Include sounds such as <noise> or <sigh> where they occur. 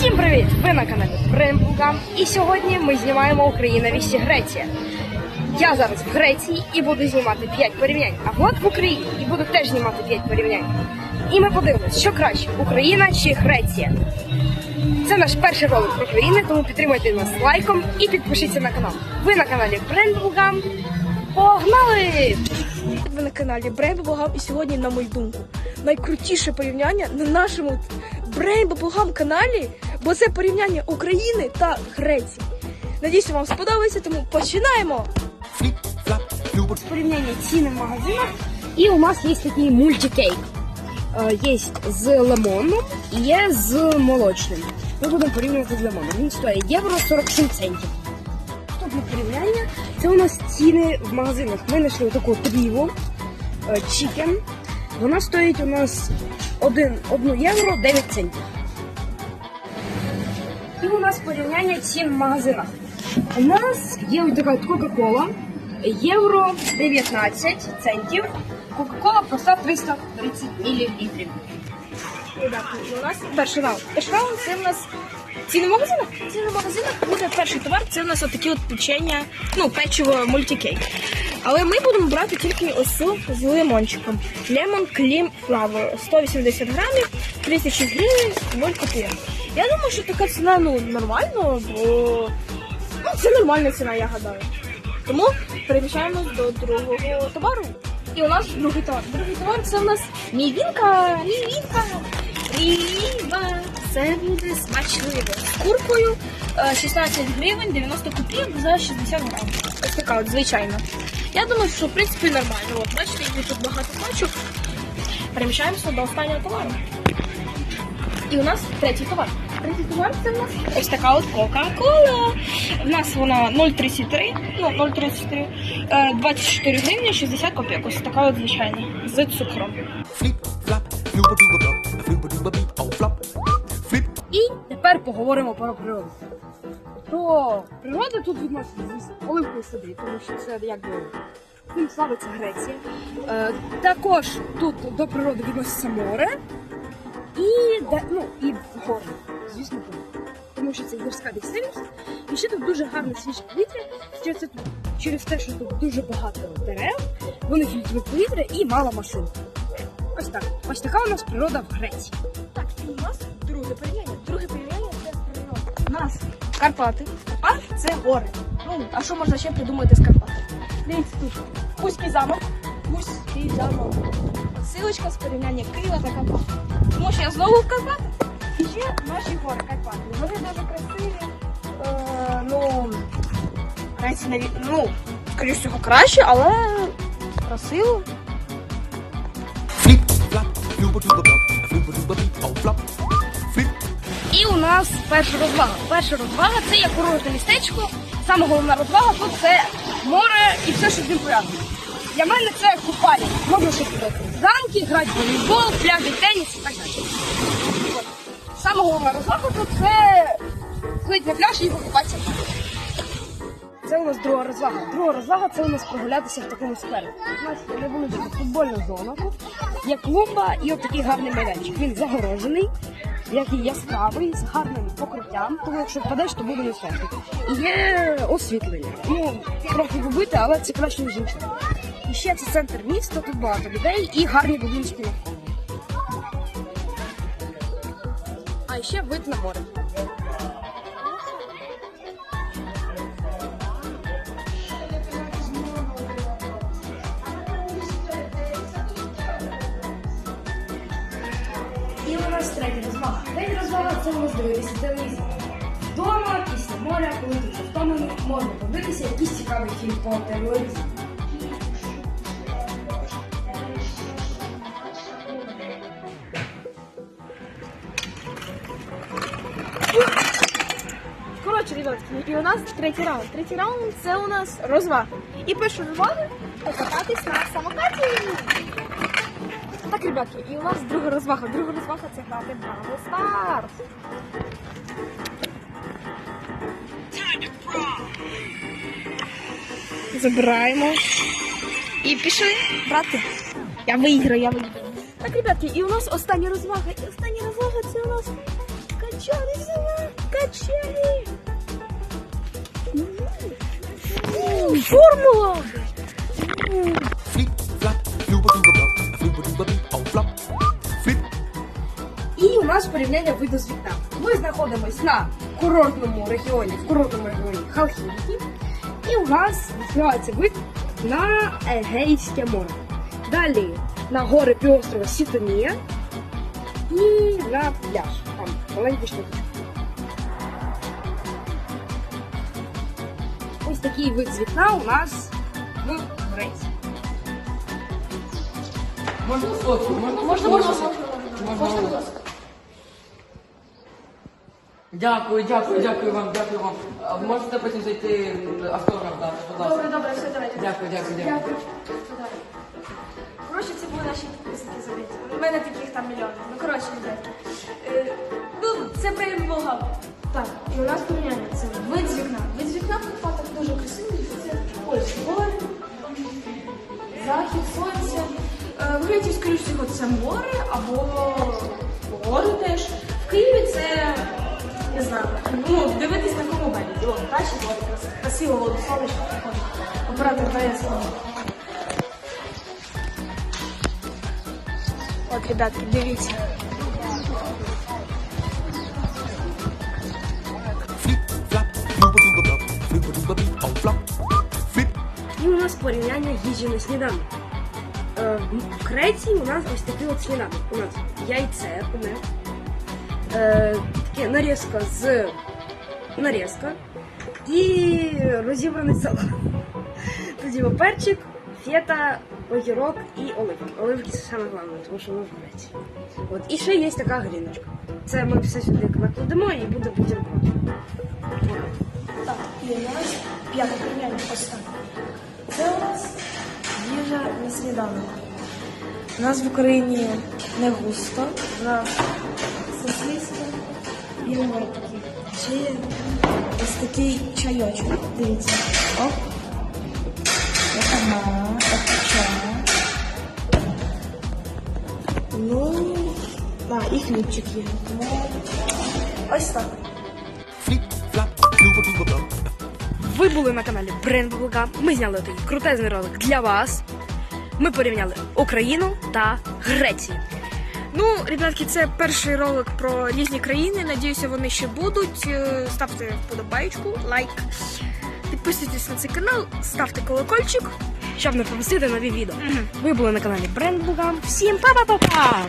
Всім привіт! Ви на каналі Брембугам і сьогодні ми знімаємо Україна вісі Греція. Я зараз в Греції і буду знімати 5 порівнянь, а Влад в Україні і буду теж знімати 5 порівнянь. І ми подивимось, що краще Україна чи Греція. Це наш перший ролик про країни, тому підтримуйте нас лайком і підпишіться на канал. Ви на каналі Брембугам. Погнали! Ви на каналі Брейн Богам і сьогодні, на мою думку, найкрутіше порівняння на нашому Брейн Богам каналі, бо це порівняння України та Греції. Надіюся, вам сподобається, тому починаємо! порівняння ціни в магазинах. І у нас є такий мультикейк. Е, Є з лимоном і є з молочним. Ми будемо порівнювати з лимоном. Він стоїть євро 47 центів. Наступне порівняння це у нас ціни в магазинах. Ми знайшли таку тріву чікен. Вона стоїть у нас 1, 1 євро 9 центів. І у нас порівняння цін в магазинах. У нас є ось така Кока-Кола, євро 19 центів, Кока-Кола проста 330 мл. У нас перший раунд. Перший раунд це у нас ціни в магазинах. Ціни в магазинах буде перший товар. Це у нас отакі от печення, ну, печиво мультикейк. Але ми будемо брати тільки ось цю з лимончиком. Lemon Cream Flower. 180 грамів, 36 гривень, 0 копійок. Я думаю, що така ціна ну, нормально, бо ну, це нормальна ціна, я гадаю. Тому переміщаємось до другого товару. І у нас другий товар. Другий товар це у нас мівінка, мівінка, ріва. Це буде смачливо. З куркою е, 16 гривень 90 копійок за 60 грам. Ось така от, звичайно. Я думаю, що в принципі нормально. От, бачите, є тут багато пачок. Переміщаємося до останнього товару. І у нас третій товар. Третій товар це в нас ось така от Кока-Кола. У нас вона 0,33, ну 0,33, е, 24 гривні 60 копійок. Ось така от звичайна з цукром. І тепер поговоримо про природу. Про природу тут відноситься, звісно, оливкові сади, тому що це якби цим славиться Греція. Е, також тут до природи відноситься море і, де- ну, і гори, звісно, гори. Тому що це гірська місцевість. І ще тут дуже гарне свіже повітря. Через, це тут- через те, що тут дуже багато дерев, вони фільтрують повітря і мало машин. Ось так. Ось така у нас природа в Греції. Так, і у нас друге порівняння. Друге порівняння це природа. У нас Карпати. Карпат це гори. Ну, а що можна ще придумати з Карпат? Дивіться тут. Кузький замок. Кузький замок. Силочка з порівняння Києва та Карпат. Тому що я знову в Карпатах. І ще наші гори Карпати. Вони дуже красиві. Е, ну, Греція навіть, ну, скоріш всього, краще, але красиво. І у нас перша розвага. Перша розвага це є курортне містечко. Саме головна розвага тут це море і все, що з ним пов'язано. Для мене це купання. Можна ще ходити в замки, грати в волейбол, пляжі, теніс і так далі. Саме головна розвага це ходити на пляж і покупатися. Це у нас друга розвага. Друга розвага це у нас прогулятися в такому сквері. У нас невеличка футбольна зона. Є клумба і от такий гарний майданчик. Він загорожений, який яскравий, з гарним покриттям, тому якщо впадеш, то буде не страшно. І є освітлення. Ну, трохи вибите, але це краще, ніж нічого. І ще це центр міста, тут багато людей і гарні будинки. А ще вид на море. І у нас третя розвага. Третя розвага це у нас дивитися телевізор. Вдома, після моря, коли ти втомлений, можна подивитися якийсь цікавий фільм по телевізору. Коротше, ребятки, і у нас третій раунд. Третій раунд це у нас розвага. І перша розвага покататись на самокаті. Так, ребятки, і у нас друга розвага. Друга розвага це грати Бравл Старс. Забираємо. І пішли брати. Я виграю, я виграю. Так, ребятки, і у нас остання розвага. І остання розвага це у нас Формула! Beep, oh flop. Flip, І у нас порівняння виду з вікна. Ми знаходимося на курортному регіоні, в курортному регіоні Халхінкі. І у нас відкривається вид на Егейське море. Далі на гори півострова Сітонія і на пляж. Там маленький штуки. Ось такий вид з вікна у нас в Греції. Можна фотку? Можна, можна, можна, можна, можна. Дякую, дякую, дякую вам, дякую вам. А Можете потім зайти автограф дати, будь ласка. Добре, добре, все, давайте. Дякую, дякую, дякую. Коротше, це були наші підписники забиті. У мене таких там мільйони. Ну, коротше, ребята. Е, ну, це перемога. Так, і у нас порівняння. Це вид з вікна. Вид з вікна фотах дуже красивий. Це ось гори, захід сонця. Е, в Греції, скоріш всього, це море або гори теж. В Києві це, не знаю, ну, дивитись на кому березі. О, бачите, от красиво, сонечко приходить. Оператор дає слово. От, ребятки, дивіться. І у нас порівняння їжі на сніданок. Е, в Греції у нас ось такий от сніданок. У нас яйце, е, таке нарізка з нарізка і розібраний салат. <laughs> Тоді перчик, фета, огірок і оливки. Оливки це саме головне, тому що ми в От. І ще є така гріночка. Це ми все сюди накладемо і буде бутерброд. Так, і у нас порівняння ось. Це у нас їжа на сніданок. У нас в Україні не густо, у нас сосиски і оливки. Ще є ось такий чайочок. Дивіться. Оп. Ага, Ну, а, і хлібчик є. Ось так. Ви були на каналі Бренд Блога. Ми зняли такий крутезний ролик для вас. Ми порівняли Україну та Грецію. Ну, ребятки, це перший ролик про різні країни. Надіюся, вони ще будуть. Е, Ставте вподобайку, лайк. Підписуйтесь на цей канал, ставте колокольчик. Щоб не пропустити нові відео. Ви були на каналі Бренд Бугам. Всім па-па-па-па!